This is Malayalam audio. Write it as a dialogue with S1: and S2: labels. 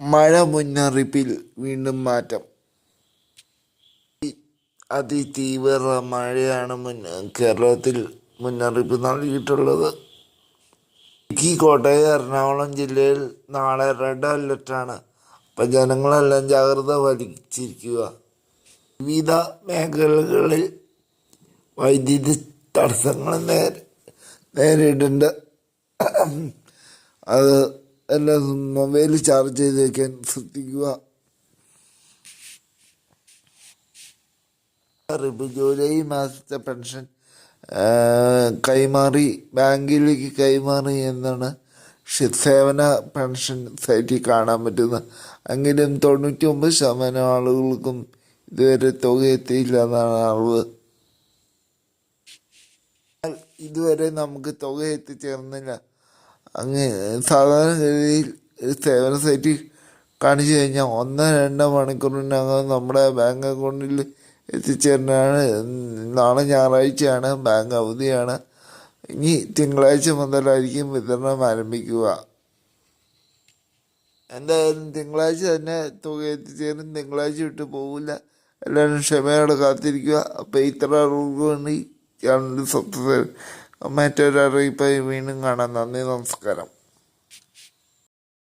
S1: മഴ മുന്നറിയിപ്പിൽ വീണ്ടും മാറ്റം. അതിതീവ്ര മഴയാണ് മുൻ കേരളത്തിൽ മുന്നറിയിപ്പ് നൽകിയിട്ടുള്ളത്. ഇടുക്കി കോട്ടയം എറണാകുളം ജില്ലയിൽ നാളെ റെഡ് അലർട്ടാണ്. അപ്പം ജനങ്ങളെല്ലാം ജാഗ്രത വലിച്ചിരിക്കുക വിവിധ മേഖലകളിൽ വൈദ്യുതി തടസ്സങ്ങൾ നേരെ നേരിടുന്നുണ്ട്. അത് എല്ലാം മൊബൈൽ ചാർജ് ചെയ്ത് വയ്ക്കാൻ ശ്രദ്ധിക്കുക. ഇപ്പോൾ ജൂലൈ മാസത്തെ പെൻഷൻ കൈമാറി ബാങ്കിലേക്ക് കൈമാറി എന്നാണ് സേവന പെൻഷൻ സൈറ്റിൽ കാണാൻ പറ്റുന്നത്. എങ്കിലും തൊണ്ണൂറ്റി ഒമ്പത് ശതമാനം ആളുകൾക്കും ഇതുവരെ തുക എത്തിയില്ല എന്നാണ് അറിവ് ഇതുവരെ നമുക്ക് തുക എത്തിച്ചേർന്നില്ല. അങ്ങ് സാധാരണ രീതിയിൽ സേവന സൈറ്റിൽ കാണിച്ചു കഴിഞ്ഞാൽ ഒന്ന് രണ്ട് മണിക്കൂറിനകം നമ്മുടെ ബാങ്ക് അക്കൗണ്ടിൽ എത്തിച്ചേരുന്നതാണ്. നാളെ ഞായറാഴ്ചയാണ് ബാങ്ക് അവധിയാണ്. ഇനി തിങ്കളാഴ്ച മുതലായിരിക്കും വിതരണം ആരംഭിക്കുക. എന്തായാലും തിങ്കളാഴ്ച തന്നെ തുക എത്തിച്ചേരും. തിങ്കളാഴ്ച വിട്ടു പോകില്ല എല്ലാവരും ക്ഷമയോടെ കാത്തിരിക്കുക. അപ്പോൾ ഇത്ര റൂൾ വേണ്ടി ചാനൽ സബ്സ്ക്രൈബ് മറ്റൊരു അറിയിപ്പായി വീണ്ടും കാണാം. നന്ദി നമസ്കാരം.